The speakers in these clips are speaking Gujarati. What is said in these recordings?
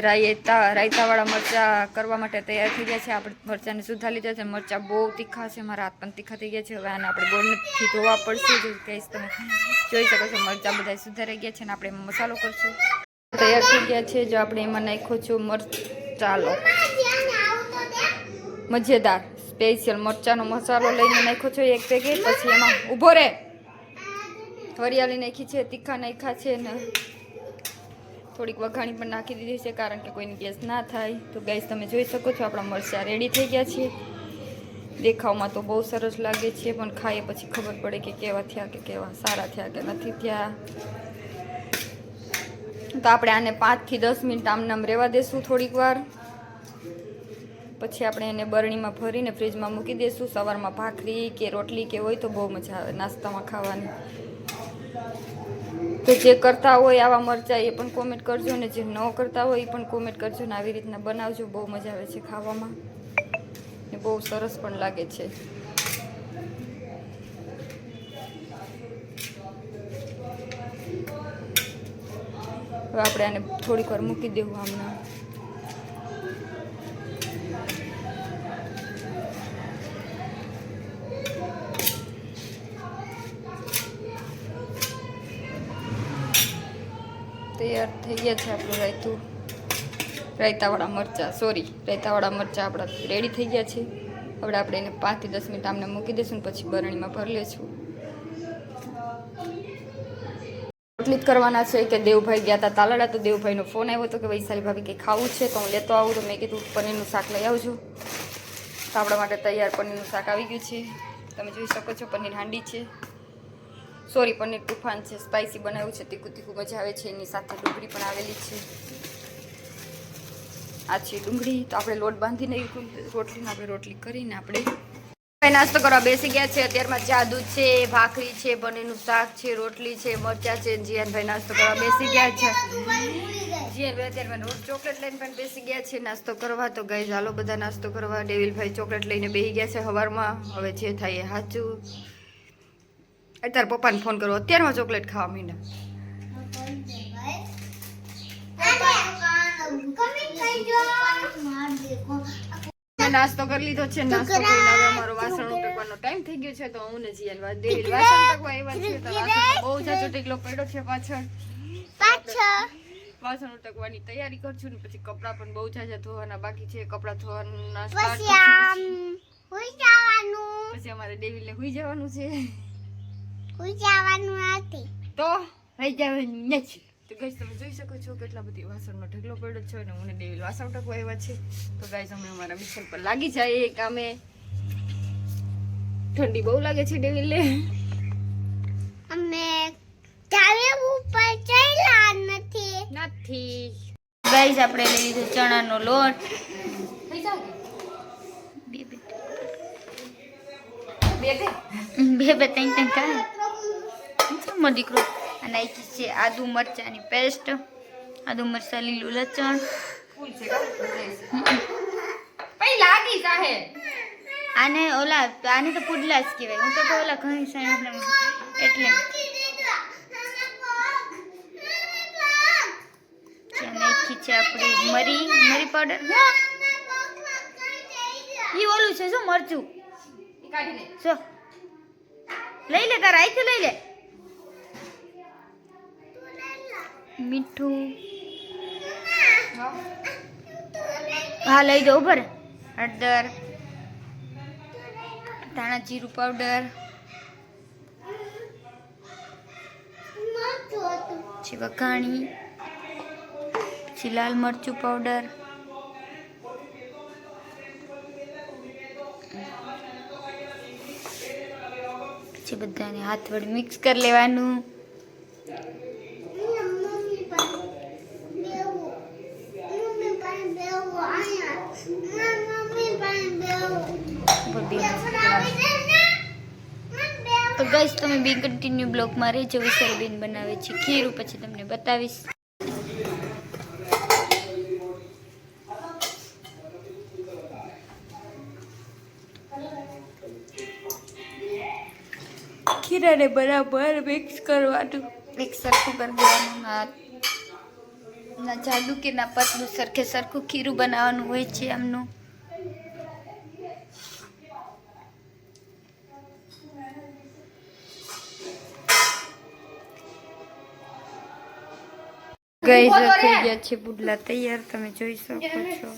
રાયતા, રાયતાવાળા મરચાં કરવા માટે તૈયાર થઈ ગયા છે. આપણે મરચાંને સુધા લીધા છે. મરચાં બહુ તીખા છે. મારા હાથ પણ તીખા થઈ ગયા છે. હવે આને આપણે ગોળથી ધોવા પડશે. જો કહીશ તમે જોઈ શકો છો, મરચાં બધા સુધારાઈ ગયા છે અને આપણે મસાલો કરશું. તૈયાર થઈ ગયા છે. જો આપણે એમાં નાખ્યો છું મરચાલો મજેદાર, સ્પેશિયલ મરચાંનો મસાલો લઈને નાખ્યો છો એક પેકેટ. પછી એમાં ઊભો રહે. વરિયાળી નાખી છે, તીખા નાખ્યા છે ને થોડીક વઘાણી પણ નાખી દીધી છે કારણ કે કોઈને ગેસ ના થાય. તો ગેસ તમે જોઈ શકો છો, આપણા મરચાં રેડી થઈ ગયા છે. દેખાવમાં તો બહુ સરસ લાગે છે, પણ ખાઈએ પછી ખબર પડે કે કેવા થયા કે કેવા સારા થયા કે નથી થયા. તો આપણે આને પાંચથી દસ મિનિટ આમનામ રહેવા દેશું થોડીક વાર. પછી આપણે એને બરણીમાં ભરીને ફ્રીજમાં મૂકી દઈશું સવારમાં ભાખરી કે રોટલી કે હોય તો બહુ મજા આવે નાસ્તામાં ખાવાની. તો જે કરતા હોય આવા મરચાં એ પણ કોમેન્ટ કરજો ને જે ન કરતા હોય એ પણ કોમેન્ટ કરજો ને આવી રીતના બનાવજો. બહુ મજા આવે છે ખાવામાં. ને બહુ સરસ પણ લાગે છે. હવે આપણે આને થોડીક વાર મૂકી દેવું હમણાં તૈયાર થઈ ગયા છે આપણું રાયતું. રાયતાવાળા મરચાં સોરી રાયતાવાળા મરચાં આપણા રેડી થઈ ગયા છે. હવે આપણે એને પાંચથી દસ મિનિટ આમને મૂકી દઈશું પછી બરણીમાં ભરી લઈશું. રોટલી કરવાના છે કે દેવભાઈ ગયા હતા તાલાડા, તો દેવભાઈનો ફોન આવ્યો હતો કે વૈશાલી ભાભી, કંઈ ખાવું છે? તો હું લેતો આવું. તો મેં કીધું, પનીરનું શાક લઈ આવજો. તો આપણા માટે તૈયાર પનીરનું શાક આવી ગયું છે. તમે જોઈ શકો છો, પનીર હાંડી છે. સોરી, પનીર તુફાન છે સ્પાઇસી બનાવ્યું છે, તીખું તીખું મજા આવે છે, એની સાથે ડુંગળી પણ આવેલી છે. આ છે ડુંગળી, તો આપણે લોટ બાંધીને રોટલીને આપણે રોટલી કરીને આપણે નાસ્તો કરવા બેસી ગયા છે. અત્યારમાં જાદુ છે, ભાખરી છે, પનીરનું શાક છે, રોટલી છે, મરચા છે જીયાનભાઈ નાસ્તો કરવા બેસી ગયા છે. જીયાનભાઈ અત્યારમાં રોજ ચોકલેટ લઈને પણ બેસી ગયા છે નાસ્તો કરવા. તો ગઈ ચાલો બધા નાસ્તો કરવા. ડેવિલભાઈ ચોકલેટ લઈને બેસી ગયા છે સવારમાં હવે જે થાય એ સાચું. અત્યારે પપ્પાને ફોન કરો. અત્યારમાં ચોકલેટ ખાવા માંડ્યા. મેં નાસ્તો કરી લીધો છે નાસ્તો કરીને હવે અમારો વાસણ ઉટકવાનો. ટાઈમ થઈ ગયો છે તો હું ને જીયાન વાત દેવી વાસણ ઉટકવા આવ્યા છે તો વાસણ બહુ જાજો ટેકલો પડ્યો છે પાછળ. વાસણ ઉટકવાની તૈયારી કરું છું ને પછી કપડાં પણ બહુ જાજા ધોવાના બાકી છે. કપડાં ધોવાના પછી અમારે ડેવિલ હુઈ જવાનું છે. તો રહી જવાનું નથી તો ગાઈસ તમે જોઈ શકો છો કેટલા બધી વાસણનો ઢગલો પડ્યો છે અને મને ને ડેવિલ વાસણ ઉટકવા આવ્યા છે તો ગાઈસ અમે અમારા મિશન પર લાગી જાય કામે. ઠંડી બહુ લાગે છે ડેવિલને નથી. નથી. ગાઈસ આપણે લઈ લીધો ચણાનો લોટ. બે બે. ત્રણ ત્રણ ત્રણ કાંઈ મો દીકરો? અને નાખી છે આદુ મરચાંની પેસ્ટ આદુ મરચાં લીલું લચણ. આને ઓલા આને તો પુડલા જ કહેવાય. હું તો ઓલા ઘણી સાઈડ એટલે. નાખી છે આપણી મરી મરી પાવડર. ઈ ઓલું છે શું મરચું. જો. લઈ લે તારા અહીંથી લઈ લે. મીઠું. હા, લઈ જાઉં ઉપર હળદર, ધાણા જીરું પાવડર, પછી વઘાણી, પછી લાલ મરચું પાવડર. પછી બધાને હાથ વડે મિક્સ કરી લેવાનું. તો ગઈશ તમે બી કન્ટિન્યુ બ્લોગમાં રહેજો. વિશાલ બેન બનાવે છે ખીરું. પછી તમને બતાવીશ. ખીરાને બરાબર મિક્સ કરવાનું. મિક્સ સરખું કરી દેવાનું ના જાડું કે ના પતલું સરખે સરખું ખીરું બનાવવાનું હોય છે એમનું ગઈ થઈ ગયા છે પુડલા તૈયાર તમે જોઈ શકો છો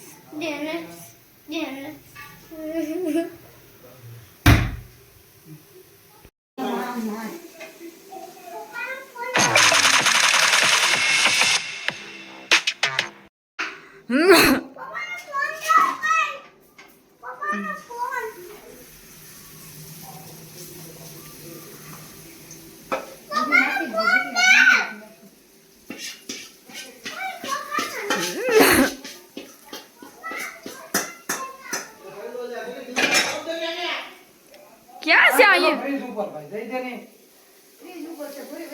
ક્યાં અહીંયા બ્રિજ ઉપર ભાઈ જઈ દે ને. બ્રિજ ઉપર છે ભાઈ